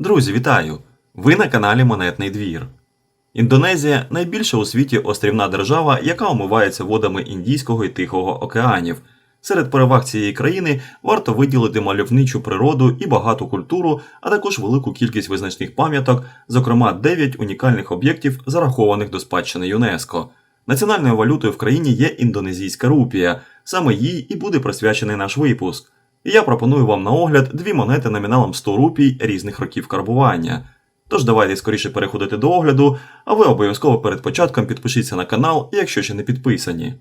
Друзі, вітаю! Ви на каналі Монетний двір. Індонезія найбільша у світі острівна держава, яка омивається водами Індійського і Тихого океанів. Серед переваг цієї країни варто виділити мальовничу природу і багату культуру, а також велику кількість визначних пам'яток, зокрема 9 унікальних об'єктів, зарахованих до спадщини ЮНЕСКО. Національною валютою в країні є індонезійська рупія. Саме їй і буде присвячений наш випуск. І я пропоную вам на огляд дві монети номіналом 100 рупій різних років карбування. Тож давайте скоріше переходити до огляду, а ви обов'язково перед початком підпишіться на канал, якщо ще не підписані.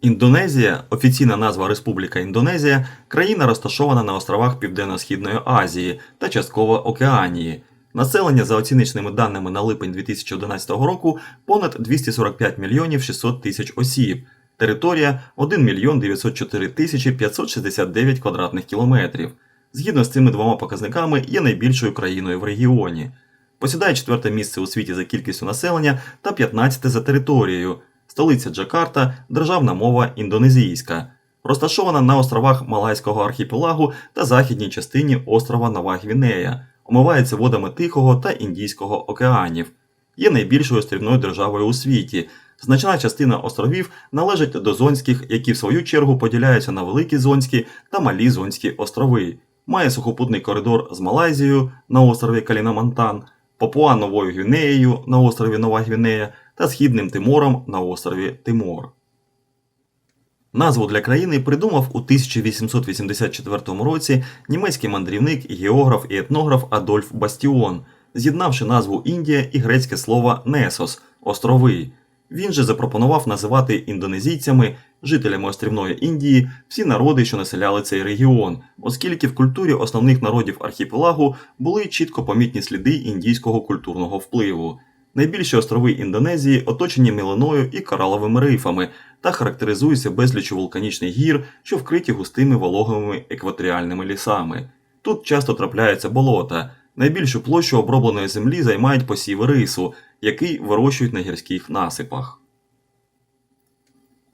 Індонезія, офіційна назва Республіка Індонезія, країна розташована на островах Південно-Східної Азії та частково Океанії. Населення за оціночними даними на липень 2011 року понад 245 мільйонів 600 тисяч осіб. Територія 1 мільйон 904 тисячі 569 квадратних кілометрів. Згідно з цими двома показниками, є найбільшою країною в регіоні. Посідає четверте місце у світі за кількістю населення та 15 за територією. Столиця Джакарта, державна мова індонезійська. Розташована на островах Малайського архіпелагу та західній частині острова Нова Гвінея. Омивається водами Тихого та Індійського океанів. Є найбільшою острівною державою у світі. Значна частина островів належить до зонських, які в свою чергу поділяються на Великі Зонські та Малі Зонські острови. Має сухопутний коридор з Малайзією на острові Калінамантан, Папуа Новою Гвінеєю на острові Нова Гвінея та Східним Тимором на острові Тимор. Назву для країни придумав у 1884 році німецький мандрівник, географ і етнограф Адольф Бастіон, з'єднавши назву Індія і грецьке слово Несос острови. Він же запропонував називати індонезійцями, жителями острівної Індії, всі народи, що населяли цей регіон, оскільки в культурі основних народів архіпелагу були чітко помітні сліди індійського культурного впливу. Найбільші острови Індонезії оточені мілиною і кораловими рифами та характеризуються безліччю вулканічних гір, що вкриті густими вологими екваторіальними лісами. Тут часто трапляються болота. Найбільшу площу обробленої землі займають посіви рису, який вирощують на гірських насипах.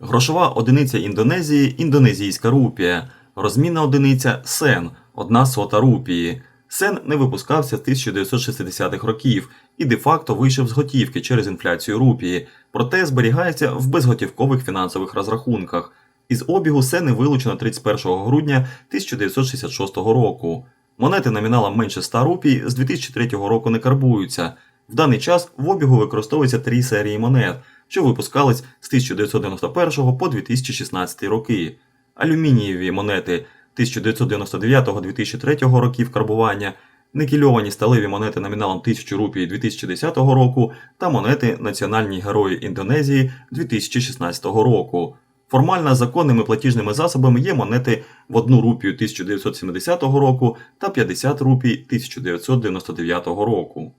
Грошова одиниця Індонезії індонезійська рупія. Розмінна одиниця сен одна сота рупії. Сен не випускався з 1960-х років і де-факто вийшов з готівки через інфляцію рупії, проте зберігається в безготівкових фінансових розрахунках. Із обігу сени вилучено 31 грудня 1966 року. Монети номіналом менше 100 рупій з 2003 року не карбуються. В даний час в обігу використовується три серії монет, що випускались з 1991 по 2016 роки. Алюмінієві монети 1999-2003 років карбування, никельовані сталеві монети номіналом 1000 рупій 2010 року та монети Національні герої Індонезії 2016 року. Формально законними платіжними засобами є монети в 1 рупію 1970 року та 50 рупій 1999 року.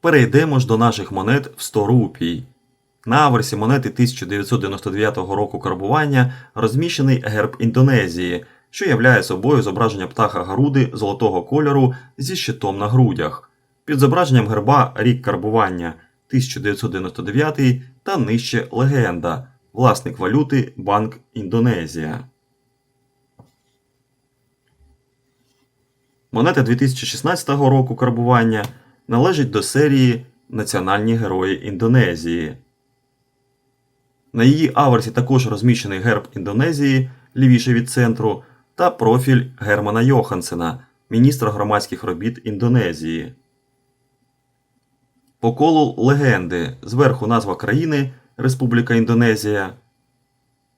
Перейдемо ж до наших монет в 100 рупій. На аверсі монети 1999 року карбування розміщений герб Індонезії, що являє собою зображення птаха Гаруди золотого кольору зі щитом на грудях. Під зображенням герба рік карбування 1999 та нижче легенда, власник валюти Банк Індонезія. Монета 2016 року карбування належить до серії Національні герої Індонезії. На її аверсі також розміщений герб Індонезії лівіше від центру та профіль Германа Йохансена, міністра громадських робіт Індонезії. По колу легенди зверху назва країни Республіка Індонезія.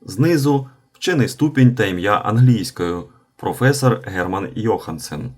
Знизу вчений ступінь та ім'я англійською професор Герман Йохансен.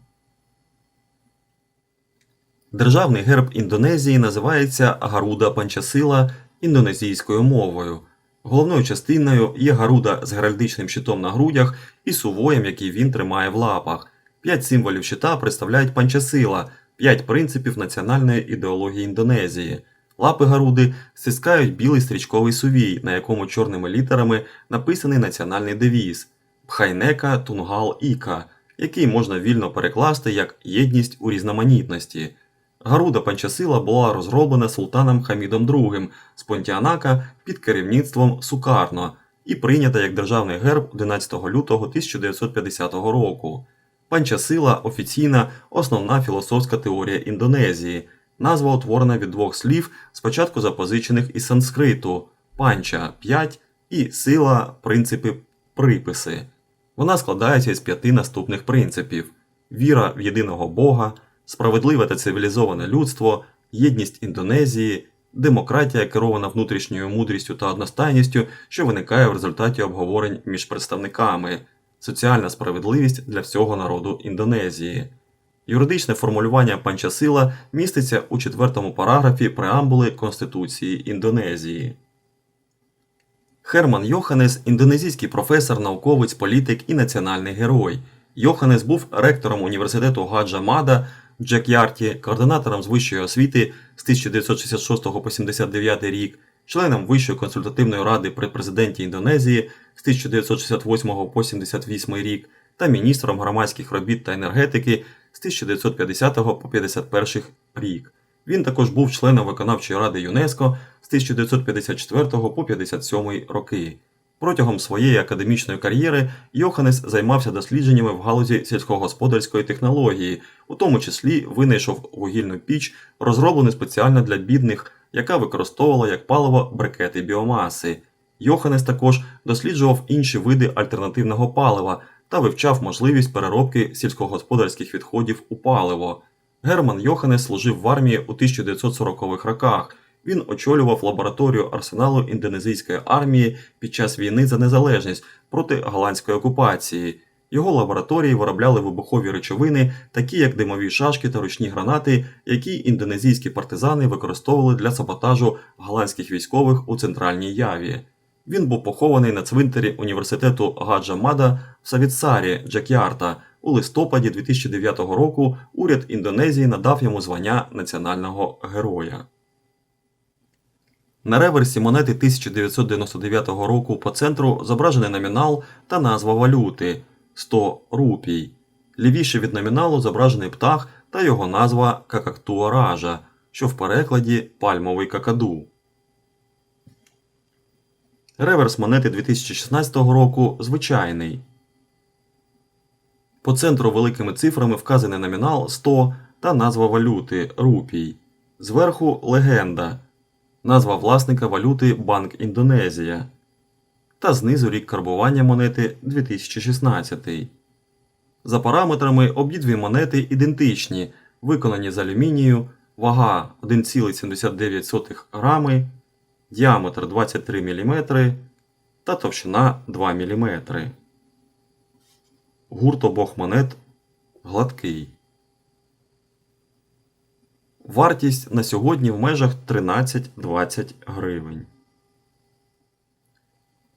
Державний герб Індонезії називається Гаруда Панчасила індонезійською мовою. Головною частиною є Гаруда з геральдичним щитом на грудях і сувоєм, який він тримає в лапах. П'ять символів щита представляють панчасила, п'ять принципів національної ідеології Індонезії. Лапи Гаруди стискають білий стрічковий сувій, на якому чорними літерами написаний національний девіз Пхайнека Тунгал Іка, який можна вільно перекласти як єдність у різноманітності. Гаруда Панчасила була розроблена султаном Хамідом II з Понтіанака під керівництвом Сукарно і прийнята як державний герб 11 лютого 1950 року. Панчасила офіційна основна філософська теорія Індонезії. Назва утворена від двох слів, спочатку запозичених із санскриту панча 5 і сила принципи приписи. Вона складається із п'яти наступних принципів: віра в єдиного Бога, справедливе та цивілізоване людство, єдність Індонезії, демократія, керована внутрішньою мудрістю та одностайністю, що виникає в результаті обговорень між представниками, соціальна справедливість для всього народу Індонезії. Юридичне формулювання панчасила міститься у четвертому параграфі преамбули Конституції Індонезії. Херман Йоханес – індонезійський професор, науковець, політик і національний герой. Йоханес був ректором університету Гаджа Мада в Джекярті, координатором з вищої освіти з 1966 по 79 рік, членом Вищої консультативної ради при президенті Індонезії з 1968 по 78 рік та міністром громадських робіт та енергетики з 1950 по 51 рік. Він також був членом виконавчої ради ЮНЕСКО з 1954 по 57 роки. Протягом своєї академічної кар'єри Йоханес займався дослідженнями в галузі сільськогосподарської технології, у тому числі винайшов вугільну піч, розроблену спеціально для бідних, яка використовувала як паливо брикети біомаси. Йоханес також досліджував інші види альтернативного палива та вивчав можливість переробки сільськогосподарських відходів у паливо. Герман Йоханес служив в армії у 1940-х роках. Він очолював лабораторію арсеналу індонезійської армії під час війни за незалежність проти голландської окупації. Його лабораторії виробляли вибухові речовини, такі як димові шашки та ручні гранати, які індонезійські партизани використовували для саботажу голландських військових у центральній Яві. Він був похований на цвинтарі університету Гаджа Мада в Савіцарі, Джакярта. У листопаді 2009 року уряд Індонезії надав йому звання національного героя. На реверсі монети 1999 року по центру зображений номінал та назва валюти 100 рупій. Лівіше від номіналу зображений птах та його назва какактуаража, що в перекладі пальмовий какаду. Реверс монети 2016 року звичайний. По центру великими цифрами вказаний номінал 100 та назва валюти рупій. Зверху легенда. Назва власника валюти Банк Індонезія. Та знизу рік карбування монети 2016. За параметрами обидві монети ідентичні, виконані з алюмінію, вага 1,79 грами, діаметр 23 мм та товщина 2 мм. Гурт обох монет гладкий. Вартість на сьогодні в межах 13-20 гривень.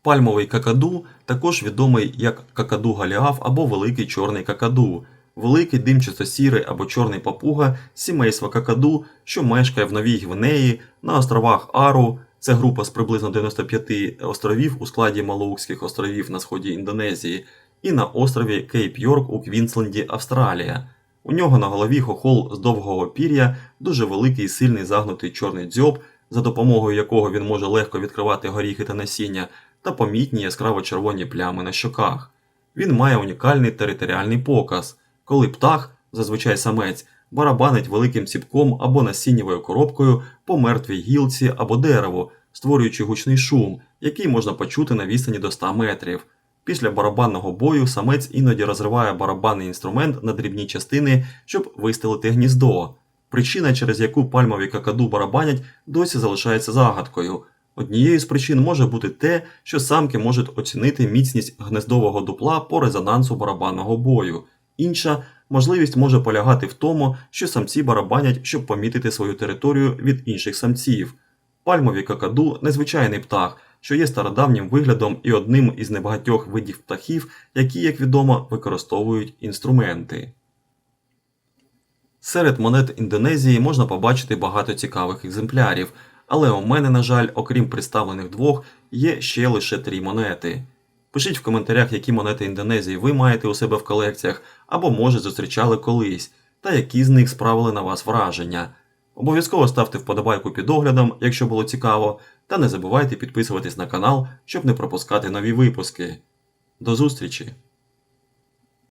Пальмовий какаду також відомий як какаду галіаф або великий чорний какаду, великий димчасто-сірий або чорний папуга сімейства какаду, що мешкає в Новій Гвинеї, на островах Ару. Це група з приблизно 95 островів у складі Малоукських островів на сході Індонезії, і на острові Кейп Йорк у Квінсленді, Австралія. У нього на голові хохол з довгого пір'я, дуже великий сильний загнутий чорний дзьоб, за допомогою якого він може легко відкривати горіхи та насіння, та помітні яскраво червоні плями на щоках. Він має унікальний територіальний показ, коли птах, зазвичай самець, барабанить великим ціпком або насіннєвою коробкою по мертвій гілці або дереву, створюючи гучний шум, який можна почути на відстані до 100 метрів. Після барабанного бою самець іноді розриває барабанний інструмент на дрібні частини, щоб вистелити гніздо. Причина, через яку пальмові какаду барабанять, досі залишається загадкою. Однією з причин може бути те, що самки можуть оцінити міцність гнездового дупла по резонансу барабанного бою. Інша можливість може полягати в тому, що самці барабанять, щоб помітити свою територію від інших самців. Пальмові какаду незвичайний птах, що є стародавнім виглядом і одним із небагатьох видів птахів, які, як відомо, використовують інструменти. Серед монет Індонезії можна побачити багато цікавих екземплярів, але у мене, на жаль, окрім представлених двох, є ще лише три монети. Пишіть в коментарях, які монети Індонезії ви маєте у себе в колекціях або, може, зустрічали колись, та які з них справили на вас враження. Обов'язково ставте вподобайку під оглядом, якщо було цікаво, та не забувайте підписуватись на канал, щоб не пропускати нові випуски. До зустрічі!